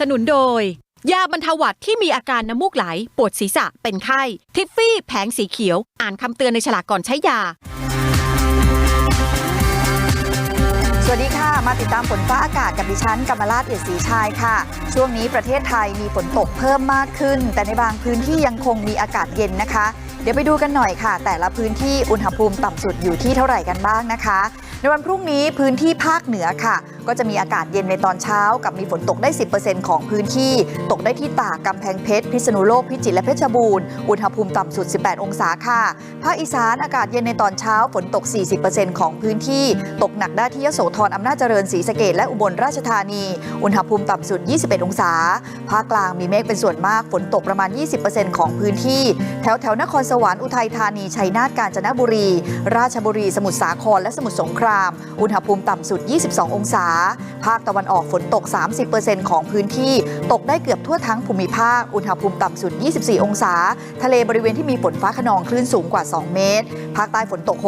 สนุนโดย ยาบรรเทาหวัดที่มีอาการน้ำมูกไหล ปวดศีรษะเป็นไข้ ทิฟฟี่แผงสีเขียว อ่านคำเตือนในฉลากก่อนใช้ยา สวัสดีค่ะ มาติดตามฝนฟ้าอากาศกับดิฉันกมลาดเอียดศรีชายค่ะ ช่วงนี้ประเทศไทยมีฝนตกเพิ่มมากขึ้น แต่ในบางพื้นที่ยังคงมีอากาศเย็นนะคะ เดี๋ยวไปดูกันหน่อยค่ะ แต่ละพื้นที่อุณหภูมิต่ำสุดอยู่ที่เท่าไหร่กันบ้างนะคะ ในวันพรุ่งนี้พื้นที่ภาคเหนือค่ะ ก็จะมีอากาศเย็นในตอนเช้า กับมีฝนตกได้ 10%ของพื้นที่ ตกได้ที่ตากกำแพงเพชร พิษณุโลก พิจิตรและเพชรบูรณ์ อุณหภูมิต่ำสุด 18 องศาค่ะ ภาคอีสานอากาศเย็นในตอนเช้า ฝนตก 40%ของพื้นที่ ตกหนักได้ที่ยโสธรอำนาจเจริญศรีสะเกดและอุบลราชธานี อุณหภูมิต่ำสุด 21 องศา ภาคกลางมีเมฆเป็นส่วนมาก ฝนตกประมาณ 20%ของพื้นที่ แถวแถวนครสวรรค์อุทัยธานี ชัยนาท กาญจนบุรี ราชบุรี สมุทรสาคร และสมุทรสงคราม อุณหภูมิต่ำสุด 22 องศาภาคตะวันออกฝนตก 30%ของพื้นที่ ตกได้เกือบทั่วทั้งภูมิภาค อุณหภูมิต่ำสุด 24 องศา ทะเลบริเวณที่มีฝนฟ้าขนองคลื่นสูงกว่า 2 เมตร ภาคใต้ฝนตก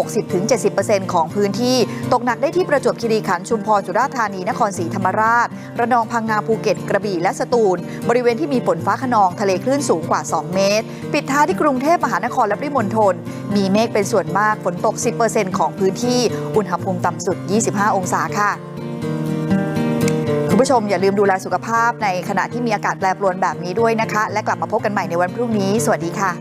60-70%ของพื้นที่ ตกหนักได้ที่ประจวบคีรีขันธ์ชุมพรสุราษฎร์ธานีนครศรีธรรมราช ระนองพังงาภูเก็ตกระบี่และสตูล บริเวณที่มีฝนฟ้าขนองทะเลคลื่นสูงกว่า 2 เมตร ปิดท้ายที่กรุงเทพมหานครและปริมณฑลมีเมฆเป็นส่วนมากฝนตก 10%ของพื้นที่ อุณหภูมิต่ำสุด 25 องศาค่ะ ผู้ชมอย่าลืมดูแลสุขภาพในขณะที่มีอากาศแปรปรวนแบบนี้ด้วยนะคะ และกลับมาพบกันใหม่ในวันพรุ่งนี้ สวัสดีค่ะ